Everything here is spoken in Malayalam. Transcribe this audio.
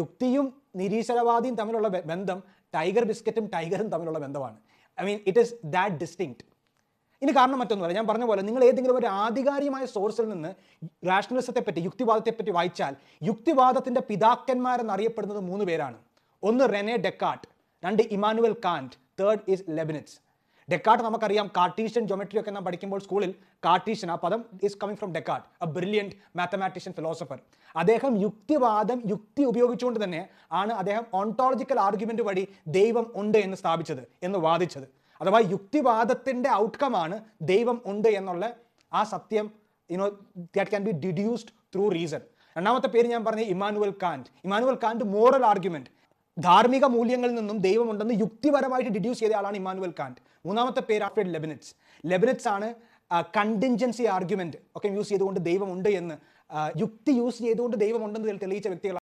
യുക്തിയും നിരീശ്വരവാദിയും തമ്മിലുള്ള ബന്ധം ടൈഗർ ബിസ്ക്കറ്റും ടൈഗറും തമ്മിലുള്ള ബന്ധമാണ്. I mean it is that distinct ഇനി കാരണം മറ്റൊന്നുമല്ല. ഞാൻ പറഞ്ഞ പോലെ നിങ്ങൾ ഏതെങ്കിലും ഒരു ആധികാരികമായ സോഴ്സിൽ നിന്ന് റാഷണലിസത്തെപ്പറ്റി യുക്തിവാദത്തെപ്പറ്റി യുക്തിവാദത്തെ പറ്റി വായിച്ചാൽ യുക്തിവാദത്തിന്റെ പിതാക്കന്മാരെന്നറിയപ്പെടുന്നത് മൂന്ന് പേരാണ്. ഒന്ന് റെനെ ഡെക്കാർട്ട് രണ്ട് Immanuel Kant third is Leibniz Descartes നമുക്കറിയാം കാർട്ടീഷ്യൻ ജോമെട്രി ഒക്കെ നാം പഠിക്കുമ്പോൾ സ്കൂളിൽ കാർട്ടീഷ്യൻ ആ പദം is coming from Descartes a brilliant mathematician philosopher അദ്ദേഹം യുക്തിവാദം യുക്തി ഉപയോഗിച്ചുകൊണ്ട് തന്നെ ആണ് അദ്ദേഹം ഓണ്ടോളജിക്കൽ ആർഗ്യുമെന്റ് വഴി ദൈവം ഉണ്ട് എന്ന് സ്ഥാപിച്ചത് എന്ന് വാദിച്ചത്. അഥവാ യുക്തിവാദത്തിന്റെ ഔട്ട്കമാണ് ദൈവം ഉണ്ട് എന്നുള്ള ആ സത്യം you know that can be deduced through reason രണ്ടാമത്തെ പേര് ഞാൻ പറഞ്ഞ Immanuel Kant Immanuel Kant moral argument ധാർമ്മിക മൂല്യങ്ങളിൽ നിന്നും ദൈവമുണ്ടെന്ന് യുക്തിപരമായിട്ട് ഡിഡ്യൂസ് ചെയ്ത ആളാണ് ഇമാനുവൽ കാന്റ്. മൂന്നാമത്തെ പേര് ആഫ്റ്റർ ലെബിനറ്റ്സ്. ലെബിനറ്റ്സ് ആണ് കണ്ടിൻജൻസി ആർഗ്യുമെന്റ് ഒക്കെ യൂസ് ചെയ്തുകൊണ്ട് ദൈവമുണ്ട് എന്ന് യുക്തി യൂസ് ചെയ്തുകൊണ്ട് ദൈവമുണ്ടെന്ന് തെളിയിച്ച വ്യക്തികളാണ്